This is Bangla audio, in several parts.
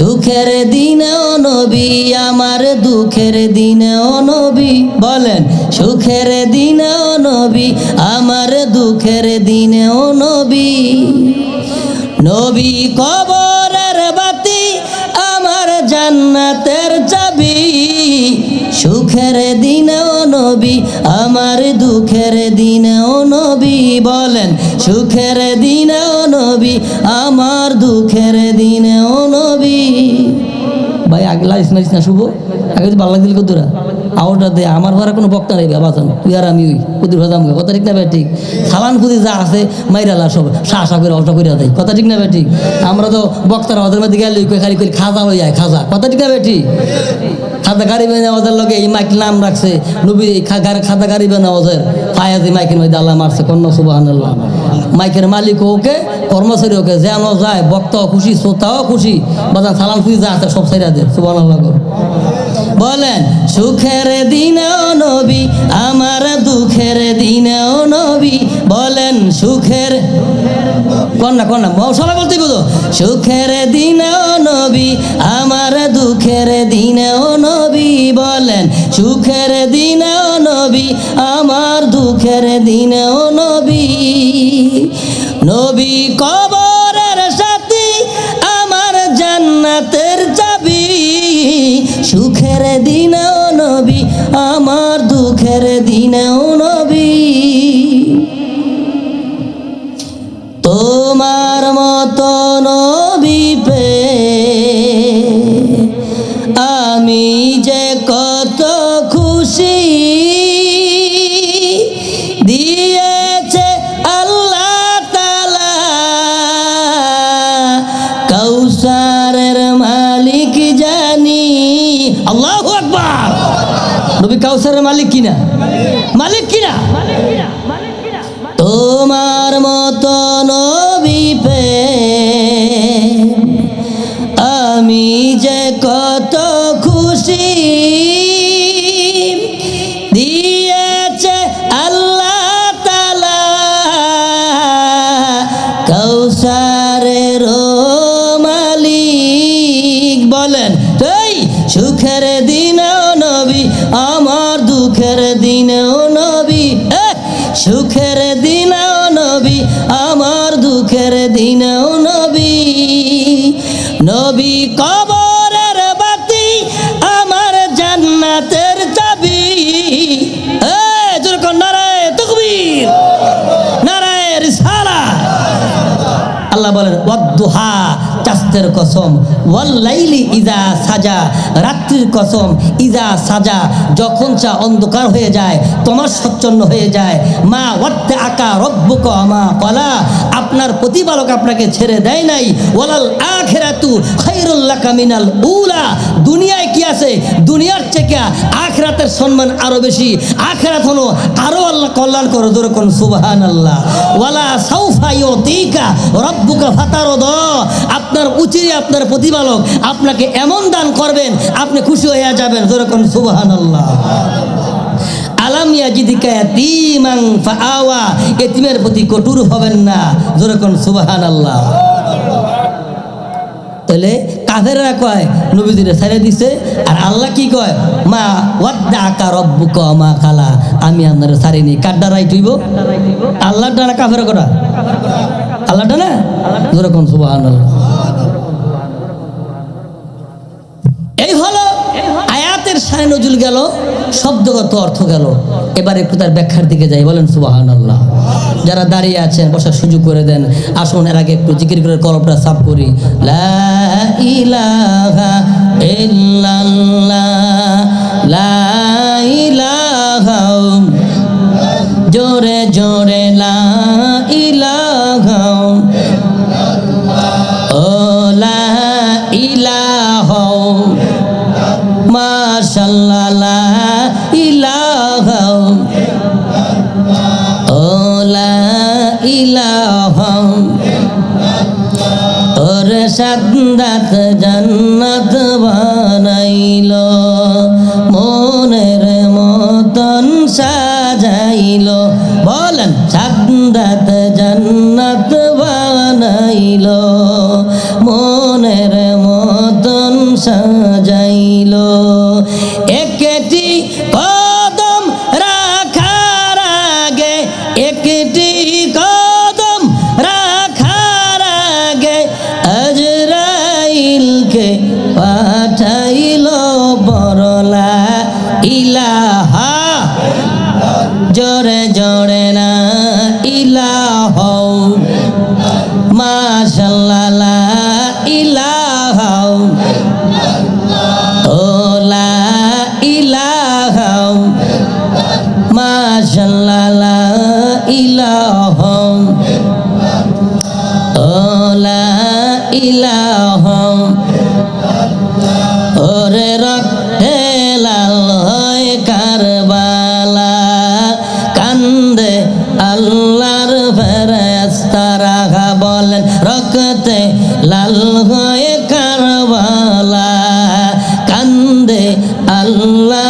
সুখের দিনেও নবী, আমার দুঃখের দিনেও নবী। বলেন, সুখের দিনেও নবী, আমার দুঃখের দিনেও নবী। নবী কবরের বাতি আমার জান্নাতের চাবি। সুখের দিনেও নবী, আমার দুঃখের দিনেও নবী। বলেন, সুখের দিনেও নবী, আমার দুঃখের দিনেও নবী। ভাই লাইস ইসমাইস না শুভ। আগে ভালো লাগছিল কতরা আওয়াজটা দে, আমার ঘরে কোনো বক্তা নেই বাবাচান তুই আর আমি ওই কুদির ভাজাম কথা ঠিক না ভাই ঠিক? সালান খুদি যা আছে মাইরালা সব শাহ করে অল্টা করে দেয়। কথা ঠিক না ভাই ঠিক? আমরা তো বক্তারা ওদের মধ্যে গেলে খালি করে খাজা হয়ে যায় খাজা। কথা ঠিক না ভাই ঠিক? খাদা গাড়ি বেনে ওদের লগে এই মাইক নাম রাখছে, নবী, এই খাদা গাড়ি বেনে ওদের ফায়াজি মাইকের মধ্যে আল্লাহ মারছে কন্ন সুবাহান মাইকের মালিক ওকে, কর্মচারী ওকে, যেন যায়, বক্তাও খুশি, শ্রোতাও খুশি। বাজান সালাম খুশি যা আছে সব সাইরা দে সুবাহ বলেন, সুখের দিনেও নবী, আমার দুঃখের দিনেও নবী। বলেন, সুখের কন্যা কন্যা সবাই বলতে বুঝো। সুখের দিনেও নবী, আমার দুঃখের দিনেও নবী। বলেন, সুখের দিনেও নবী, আমার দুঃখের দিনেও নবী। নবী কবরের সাথী, আমার জান্নাতের চাবি। সুখের দিনেও নবী, আমার দুঃখের দিনেও নবী। তোমার মতো নবী পে, আমি যে কত খুশি আল্লাহ আকবার। নবী কাউসারের মালিক কিনা? মালিক কিনা? তোমার মতো নবী পে নবী, আমার দুঃখের দিনেও নবী সুখের দিনেও নবী, আমার দুঃখের দিনেও নবী। নবী কবরের বাতি আমার জান্নাতের চাবি। নারায় তকবীর, নারায় রিসালা আল্লাহ বলেন ওয়াদ্দুহা চাস্তের কসম। ওয়াল্লাইলি ইজা সাজা, রাত্রির কসম, ইজা সাজা, যখন চা অন্ধকার হয়ে যায়, তোমার সচ্ছন্ন হয়ে যায়। মা ওয়াত্তে আকা রব্বুক মা কলা, আপনার প্রতিপালক আপনাকে ছেড়ে দেয় নাই। ওয়ালাল আখেরাতু খাইরুল্লাহ কামিনাল উলা, দুনিয়ায় কি আছে? দুনিয়ার থেকে আখরাতের সম্মান আরও বেশি। আখরাত হলো আরও আল্লাহ কল্যাণ করো জোরে কোন সুবহান আল্লাহ ওয়ালা সাউফা ইউতিকা রব্বুকা ফাতারদ আপনার উচিরে আপনার প্রতিপালক আপনাকে এমন দান করবেন, আপনি খুশি হয়ে যাবেন। জোরে কোন সুবহান আল্লাহ আলাম ইয়াজিদিকা ইয়াতীমাং ফাআওয়া। এতিমের প্রতি কঠোর হবেন না। জোরে কোন সুবহান আল্লাহ তাহলে কাফেররা কয়, নবীজিরে ছেড়ে দিছে। আর আল্লাহ কি কয়? মা ওয়াদ্দা আকা রব্বুক মা খালা। আমি আপনার ছাড়িনি। কাড্ডা রাইট হইব আল্লাহ ডানা কাফের করা আল্লাহ ডানা যেরকম সুবাহান আয়াতের নজুল গেল, শব্দগত অর্থ গেল। এবার একটু তার ব্যাখ্যার দিকে যাই, বলেন সুবাহান আল্লাহ যারা দাঁড়িয়ে আছেন, বসার সুযোগ করে দেন। আসুন, এর আগে একটু জিকির করে কলপটা সাফ করি। লা ইলাহা ইল্লাল্লাহ, লা ওর জন্নত বানাইল মনের মতন সাজাইল। বলেন সাদাত জান্নাত বানাইল মনের মতন সাজাইল। জোরে না ইলাহ। মাশাল্লাহ ইলাহ। ওলা ইলাহ। মাশাল্লাহ ইলাহ। ওলা ইলাহ। আল্লাহর ফেরেস্তারা বলেন রক্তে লাল হয়ে কারবালা কান্দে আল্লাহর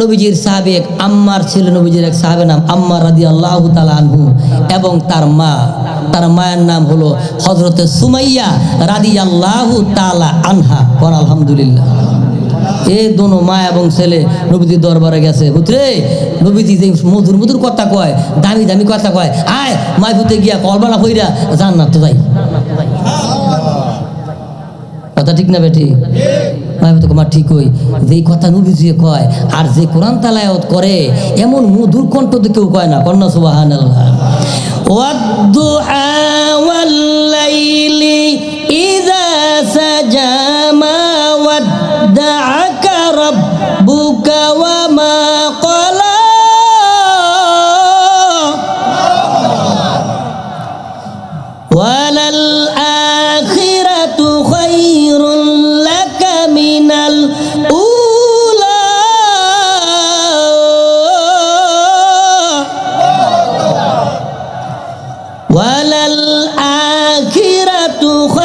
নবীজির সাহাবেক আম্মার ছিল, নবীজির এক সাহাবের নাম আম্মার রাদি আল্লাহ আনহু এবং তার মা। তার মায়ের নাম হলো হজরতে সুমাইয়া রাদি আল্লাহ তালা আনহা। কর আলহামদুলিল্লাহ। এ দোনো মা এবং ছেলে নবীজির দরবারে গেছে। বুঝলে নবীজি যে মধুর মধুর কথা কয়, দামি দামি কথা কয়, আয় মায় ভূতে গিয়া কলবানা হইরা জান্নাত তো যাই। কথা ঠিক না বেটি আমি তো তোমার ঠিক হই যেই কথা নবীজি কয় আর যে কোরআন তালায়ত করে এমন মধুর কণ্ঠ তো কেউ কয় না কন্যা সুবাহান إذا سجى ما ودعك ربك وما 都会